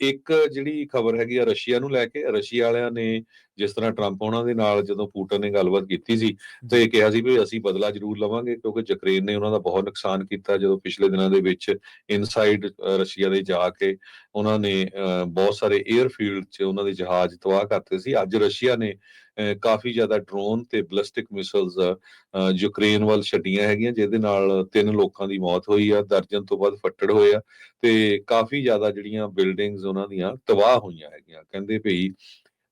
ਇੱਕ ਜਿਹੜੀ ਖਬਰ ਹੈਗੀ ਆ ਰਸ਼ੀਆ ਨੂੰ ਲੈ ਕੇ ਰਸ਼ੀਆ ਵਾਲਿਆਂ ਨੇ ਜਿਸ ਤਰ੍ਹਾਂ ਟਰੰਪ ਉਹਨਾਂ ਦੇ ਨਾਲ ਜਦੋਂ ਪੂਟਨ ਨੇ ਗੱਲਬਾਤ ਕੀਤੀ ਸੀ ਤੇ ਇਹ ਕਿਹਾ ਸੀ ਵੀ ਅਸੀਂ ਬਦਲਾ ਜ਼ਰੂਰ ਲਵਾਂਗੇ ਕਿਉਂਕਿ ਯੂਕਰੇਨ ਨੇ ਉਹਨਾਂ ਦਾ ਬਹੁਤ ਨੁਕਸਾਨ ਕੀਤਾ ਜਦੋਂ ਪਿਛਲੇ ਦਿਨਾਂ ਦੇ ਵਿੱਚ ਇਨਸਾਈਡ ਰਸ਼ੀਆ ਦੇ ਜਾ ਕੇ ਉਹਨਾਂ ਨੇ ਬਹੁਤ ਸਾਰੇ 에ਅਰਫੀਲਡ 'ਚ ਉਹਨਾਂ ਦੇ ਜਹਾਜ਼ ਤਬਾਹ ਕਰਤੇ ਸੀ। ਅੱਜ ਰਸ਼ੀਆ ਨੇ ਅਹ, ਕਾਫੀ ਜ਼ਿਆਦਾ ਡਰੋਨ ਤੇ ਬਲਿਸਟਿਕ ਮਿਸਾਈਲਸ ਯੂਕਰੇਨ ਵੱਲ ਛੱਡੀਆਂ ਹੈਗੀਆਂ ਜਿਹਦੇ ਨਾਲ ਤਿੰਨ ਲੋਕਾਂ ਦੀ ਮੌਤ ਹੋਈ ਆ ਦਰਜਨ ਤੋਂ ਵੱਧ ਫੱਟੜ ਹੋਏ ਆ ਤੇ ਕਾਫੀ ਜ਼ਿਆਦਾ ਜਿਹੜੀਆਂ ਬਿਲਡਿੰਗਸ ਉਹਨਾਂ ਦੀਆਂ ਤਬਾਹ ਹੋਈਆਂ ਹੈਗੀਆਂ। ਕਹਿੰਦੇ ਭਈ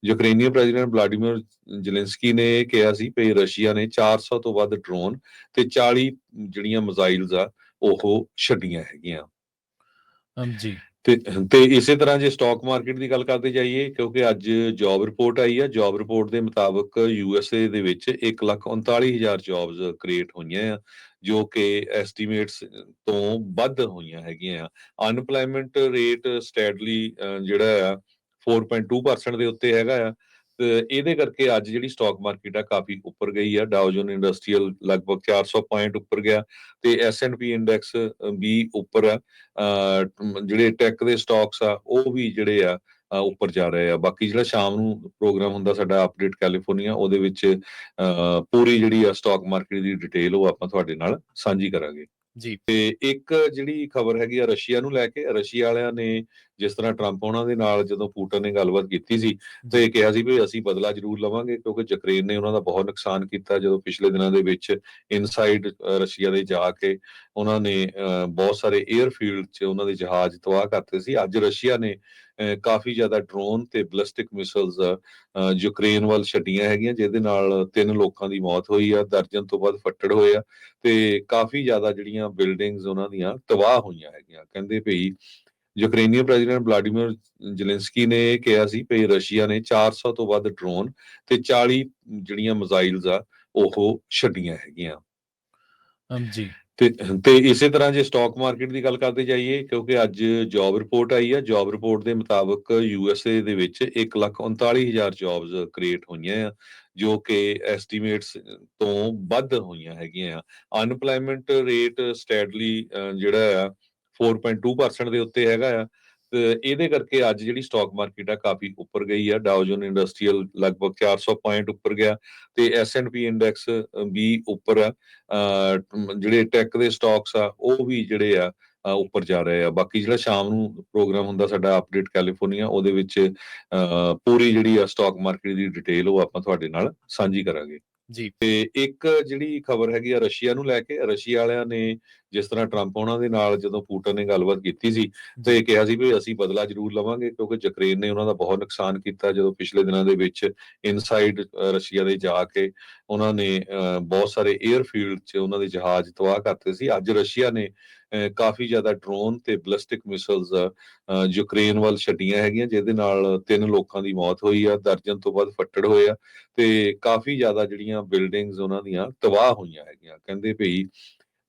ਯੂਕਰੇਨੀਅਨ ਪ੍ਰੈਜ਼ੀਡੈਂਟ ਵਲਾਡੀਮੀਰ ਜ਼ੈਲੈਂਸਕੀ ਨੇ ਕਿਹਾ ਸੀ ਕਿ ਰਸ਼ੀਆ ਨੇ 400 ਤੋਂ ਵੱਧ ਡਰੋਨ ਤੇ 40 ਜਿਹੜੀਆਂ ਮਿਜ਼ਾਈਲਸ ਆ ਉਹ ਛੱਡੀਆਂ ਹੈਗੀਆਂ। ਜੀ। ਤੇ ਤੇ ਇਸੇ ਤਰ੍ਹਾਂ ਜੇ ਸਟਾਕ ਮਾਰਕੀਟ ਦੀ ਗੱਲ ਕਰਦੇ ਜਾਈਏ ਕਿਉਂਕਿ ਅੱਜ ਜੌਬ ਰਿਪੋਰਟ ਆਈ ਆ ਜੌਬ ਰਿਪੋਰਟ ਦੇ ਮੁਤਾਬਕ ਯੂਐਸਏ ਦੇ ਵਿੱਚ 139000 ਜੌਬਸ ਕ੍ਰੀਏਟ ਹੋਈਆਂ ਆ ਜੋ ਕਿ ਐਸਟੀਮੇਟਸ ਤੋਂ ਵੱਧ ਹੋਈਆਂ ਹੈਗੀਆਂ ਆ। ਅਨਪਲਾਈਮੈਂਟ ਰੇਟ ਸਟੈਡਲੀ ਜਿਹੜਾ ਆ 4.2% ਦੇ ਉੱਤੇ ਹੈਗਾ ਆ। ਤੇ ਇਹਦੇ ਕਰਕੇ ਅੱਜ ਜਿਹੜੀ ਸਟਾਕ ਮਾਰਕੀਟ ਆ ਕਾਫੀ ਉੱਪਰ ਗਈ ਆ। ਡਾਓ ਜੋਨ ਇੰਡਸਟਰੀਅਲ ਲਗਭਗ 400 ਪੁਆਇੰਟ ਉੱਪਰ ਗਿਆ ਤੇ ਐਸਐਨਪੀ ਇੰਡੈਕਸ ਵੀ ਉੱਪਰ ਆ। ਜਿਹੜੇ ਟੈਕ ਦੇ ਸਟਾਕਸ ਆ ਉਹ ਵੀ ਜਿਹੜੇ ਆ ਉੱਪਰ ਜਾ ਰਹੇ ਆ। ਬਾਕੀ ਜਿਹੜਾ ਸ਼ਾਮ ਨੂੰ ਪ੍ਰੋਗਰਾਮ ਹੁੰਦਾ ਸਾਡਾ ਅਪਡੇਟ ਕੈਲੀਫੋਰਨੀਆ ਉਹਦੇ ਵਿੱਚ ਪੂਰੀ ਜਿਹੜੀ ਆ ਸਟਾਕ ਮਾਰਕੀਟ ਦੀ ਡਿਟੇਲ ਉਹ ਆਪਾਂ ਤੁਹਾਡੇ ਨਾਲ ਸਾਂਝੀ ਕਰਾਂਗੇ। ਜੀ। ਤੇ ਇੱਕ ਜਿਹੜੀ ਖਬਰ ਹੈਗੀ ਆ ਰਸ਼ੀਆ ਨੂੰ ਲੈ ਕੇ ਰਸ਼ੀਆ ਵਾਲਿਆਂ ਨੇ ਜਿਸ ਤਰ੍ਹਾਂ ਟਰੰਪ ਉਹਨਾਂ ਦੇ ਨਾਲ ਜਦੋਂ ਪੂਟਨ ਨੇ ਗੱਲਬਾਤ ਕੀਤੀ ਸੀ ਤੇ ਇਹ ਕਿਹਾ ਸੀ ਵੀ ਅਸੀਂ ਬਦਲਾ ਜ਼ਰੂਰ ਲਵਾਂਗੇ ਕਿਉਂਕਿ ਯੂਕਰੇਨ ਨੇ ਉਹਨਾਂ ਦਾ ਬਹੁਤ ਨੁਕਸਾਨ ਕੀਤਾ ਜਦੋਂ ਪਿਛਲੇ ਦਿਨਾਂ ਦੇ ਵਿੱਚ ਇਨਸਾਈਡ ਰਸ਼ੀਆ ਦੇ ਜਾ ਕੇ ਉਹਨਾਂ ਨੇ ਬਹੁਤ ਸਾਰੇ 에ਅਰਫੀਲਡ 'ਚ ਉਹਨਾਂ ਦੇ ਜਹਾਜ਼ ਤਬਾਹ ਕਰਤੇ ਸੀ। ਅੱਜ ਰਸ਼ੀਆ ਨੇ ਕਾਫੀ ਜ਼ਿਆਦਾ ਡਰੋਨ ਤੇ ਬਲਿਸਟਿਕ ਮਿਸਾਈਲਸ ਯੂਕਰੇਨ ਵੱਲ ਛੱਡੀਆਂ ਹੈਗੀਆਂ ਜਿਹਦੇ ਨਾਲ ਤਿੰਨ ਲੋਕਾਂ ਦੀ ਮੌਤ ਹੋਈ ਆ ਦਰਜਨ ਤੋਂ ਵੱਧ ਫੱਟੜ ਹੋਏ ਆ ਤੇ ਕਾਫੀ ਜ਼ਿਆਦਾ ਜਿਹੜੀਆਂ ਬਿਲਡਿੰਗਸ ਉਹਨਾਂ ਦੀਆਂ ਤਬਾਹ ਹੋਈਆਂ ਹੈਗੀਆਂ। ਕਹਿੰਦੇ ਭਈ ਯੂਕਰੇਨੀਅਨ ਪ੍ਰੈਜ਼ੀਡੈਂਟ ਵਲਾਡੀਮੀਰ ਜ਼ੈਲੈਂਸਕੀ ਨੇ ਕਿਹਾ ਸੀ ਕਿ ਰਸ਼ੀਆ ਨੇ 400 ਤੋਂ ਵੱਧ ਡਰੋਨ ਤੇ 40 ਜਿਹੜੀਆਂ ਮਿਜ਼ਾਈਲਸ ਆ ਉਹ ਛੱਡੀਆਂ ਹੈਗੀਆਂ। ਜੀ। ਤੇ ਤੇ ਇਸੇ ਤਰ੍ਹਾਂ ਜੇ ਸਟਾਕ ਮਾਰਕੀਟ ਦੀ ਗੱਲ ਕਰਦੇ ਜਾਈਏ ਕਿਉਂਕਿ ਅੱਜ ਜੌਬ ਰਿਪੋਰਟ ਆਈ ਆ ਜੌਬ ਰਿਪੋਰਟ ਦੇ ਮੁਤਾਬਕ ਯੂਐਸਏ ਦੇ ਵਿੱਚ 139000 ਜੌਬਸ ਕ੍ਰੀਏਟ ਹੋਈਆਂ ਆ ਜੋ ਕਿ ਐਸਟੀਮੇਟਸ ਤੋਂ ਵੱਧ ਹੋਈਆਂ ਹੈਗੀਆਂ ਆ। ਅਨਪਲਾਈਮੈਂਟ ਰੇਟ ਸਟੈਡਲੀ ਜਿਹੜਾ ਆ 4.2% ਦੇ ਉੱਤੇ ਹੈਗਾ ਆ। ਤੇ ਇਹਦੇ ਕਰਕੇ ਅੱਜ ਜਿਹੜੀ ਸਟਾਕ ਮਾਰਕੀਟ ਆ ਕਾਫੀ ਉੱਪਰ ਗਈ ਆ। ਡਾਓ ਜੋਨ ਇੰਡਸਟਰੀਅਲ ਲਗਭਗ 400 ਪੁਆਇੰਟ ਉੱਪਰ ਗਿਆ ਤੇ ਐਸਐਨਪੀ ਇੰਡੈਕਸ ਵੀ ਉੱਪਰ ਆ। ਜਿਹੜੇ ਟੈਕ ਦੇ ਸਟਾਕਸ ਆ, ਉਹ ਵੀ ਜਿਹੜੇ ਆ ਉੱਪਰ ਜਾ ਰਹੇ ਆ। ਬਾਕੀ ਜਿਹੜਾ ਸ਼ਾਮ ਨੂੰ ਪ੍ਰੋਗਰਾਮ ਹੁੰਦਾ ਸਾਡਾ ਅਪਡੇਟ ਕੈਲੀਫੋਰਨੀਆ ਉਹਦੇ ਵਿੱਚ ਪੂਰੀ ਜਿਹੜੀ ਆ ਸਟਾਕ ਮਾਰਕੀਟ ਦੀ ਡਿਟੇਲ ਉਹ ਆਪਾਂ ਤੁਹਾਡੇ ਨਾਲ ਸਾਂਝੀ ਕਰਾਂਗੇ। ਜੀ। ਤੇ ਇੱਕ ਜਿਹੜੀ ਖਬਰ ਹੈਗੀ ਆ ਰਸ਼ੀਆ ਨੂੰ ਲੈ ਕੇ ਰਸ਼ੀਆ ਵਾਲਿਆਂ ਨੇ ਜਿਸ ਤਰ੍ਹਾਂ ਟਰੰਪ ਉਹਨਾਂ ਦੇ ਨਾਲ ਜਦੋਂ ਪੂਟਨ ਨੇ ਗੱਲਬਾਤ ਕੀਤੀ ਸੀ ਤੇ ਇਹ ਕਿਹਾ ਸੀ ਵੀ ਅਸੀਂ ਬਦਲਾ ਜ਼ਰੂਰ ਲਵਾਂਗੇ ਕਿਉਂਕਿ ਯੂਕਰੇਨ ਨੇ ਉਹਨਾਂ ਦਾ ਬਹੁਤ ਨੁਕਸਾਨ ਕੀਤਾ ਜਦੋਂ ਪਿਛਲੇ ਦਿਨਾਂ ਦੇ ਵਿੱਚ ਇਨਸਾਈਡ ਰਸ਼ੀਆ ਦੇ ਜਾ ਕੇ ਉਹਨਾਂ ਨੇ ਬਹੁਤ ਸਾਰੇ 에ਅਰਫੀਲਡ 'ਚ ਉਹਨਾਂ ਦੇ ਜਹਾਜ਼ ਤਬਾਹ ਕਰਤੇ ਸੀ। ਅੱਜ ਰਸ਼ੀਆ ਨੇ ਕਾਫੀ ਜ਼ਿਆਦਾ ਡਰੋਨ ਤੇ ਬਲਿਸਟਿਕ ਮਿਸਾਈਲਸ ਯੂਕਰੇਨ ਵੱਲ ਛੱਡੀਆਂ ਹੈਗੀਆਂ, ਜਿਹਦੇ ਨਾਲ ਤਿੰਨ ਲੋਕਾਂ ਦੀ ਮੌਤ ਹੋਈ ਆ, ਦਰਜਨ ਤੋਂ ਵੱਧ ਫੱਟੜ ਹੋਏ ਆ ਤੇ ਕਾਫੀ ਜ਼ਿਆਦਾ ਜਿਹੜੀਆਂ ਬਿਲਡਿੰਗਸ ਉਹਨਾਂ ਦੀਆਂ ਤਬਾਹ ਹੋਈਆਂ ਹੈਗੀਆਂ। ਕਹਿੰਦੇ ਭਈ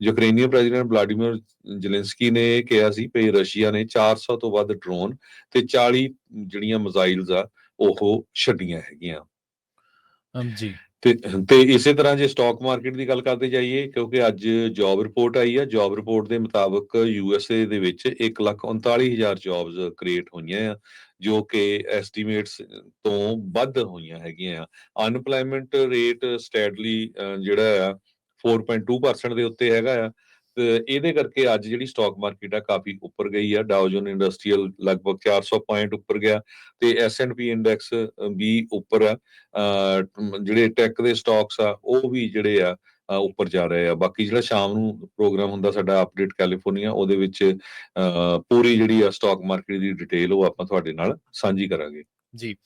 ਯੂਕਰੇਨੀਅਨ ਪ੍ਰੈਜ਼ੀਡੈਂਟ ਵਲਾਡੀਮੀਰ ਜ਼ੈਲੈਂਸਕੀ ਨੇ ਇਹ ਕਿਹਾ ਸੀ ਕਿ ਰਸ਼ੀਆ ਨੇ 400 ਤੋਂ ਵੱਧ ਡਰੋਨ ਤੇ 40 ਜਿਹੜੀਆਂ ਮਿਜ਼ਾਈਲਸ ਆ, ਉਹ ਛੱਡੀਆਂ ਹੈਗੀਆਂ। ਜੀ। ਤੇ ਤੇ ਇਸੇ ਤਰ੍ਹਾਂ ਜੇ ਸਟਾਕ ਮਾਰਕੀਟ ਦੀ ਗੱਲ ਕਰਦੇ ਜਾਈਏ, ਕਿਉਂਕਿ ਅੱਜ ਜੌਬ ਰਿਪੋਰਟ ਆਈ ਆ ਜੌਬ ਰਿਪੋਰਟ ਦੇ ਮੁਤਾਬਕ ਯੂ ਐੱਸ ਏ ਦੇ ਵਿੱਚ 139000 ਜੌਬਸ ਕ੍ਰੀਏਟ ਹੋਈਆਂ ਆ, ਜੋ ਕਿ ਐਸਟੀਮੇਟਸ ਤੋਂ ਵੱਧ ਹੋਈਆਂ ਹੈਗੀਆਂ ਆ। ਅਨਪਲਾਈਮੈਂਟ ਰੇਟ ਸਟੈਡਲੀ ਜਿਹੜਾ ਆ 4.2% ਦੇ ਉੱਤੇ ਹੈਗਾ ਆ। ਇਹਦੇ ਕਰਕੇ ਅੱਜ ਜਿਹੜੀ ਸਟਾਕ ਮਾਰਕੀਟ ਆ ਕਾਫੀ ਉੱਪਰ ਗਈ ਆ। ਡਾਓ ਜੋਨ ਇੰਡਸਟਰੀਅਲ ਲਗਭਗ 400 ਪੁਆਇੰਟ ਉੱਪਰ ਗਿਆ ਤੇ ਐਸਐਨਪੀ ਇੰਡੈਕਸ ਵੀ ਉੱਪਰ ਆ। ਜਿਹੜੇ ਟੈਕ ਦੇ ਸਟਾਕਸ ਆ, ਉਹ ਵੀ ਜਿਹੜੇ ਆ ਉੱਪਰ ਜਾ ਰਹੇ ਆ। ਬਾਕੀ ਜਿਹੜਾ ਸ਼ਾਮ ਨੂੰ ਪ੍ਰੋਗਰਾਮ ਹੁੰਦਾ ਸਾਡਾ ਅਪਡੇਟ ਕੈਲੀਫੋਰਨੀਆ ਉਹਦੇ ਵਿੱਚ ਪੂਰੀ ਜਿਹੜੀ ਆ ਸਟਾਕ ਮਾਰਕੀਟ ਦੀ ਡਿਟੇਲ ਉਹ ਆਪਾਂ ਤੁਹਾਡੇ ਨਾਲ ਸਾਂਝੀ ਕਰਾਂਗੇ। ਜੀ।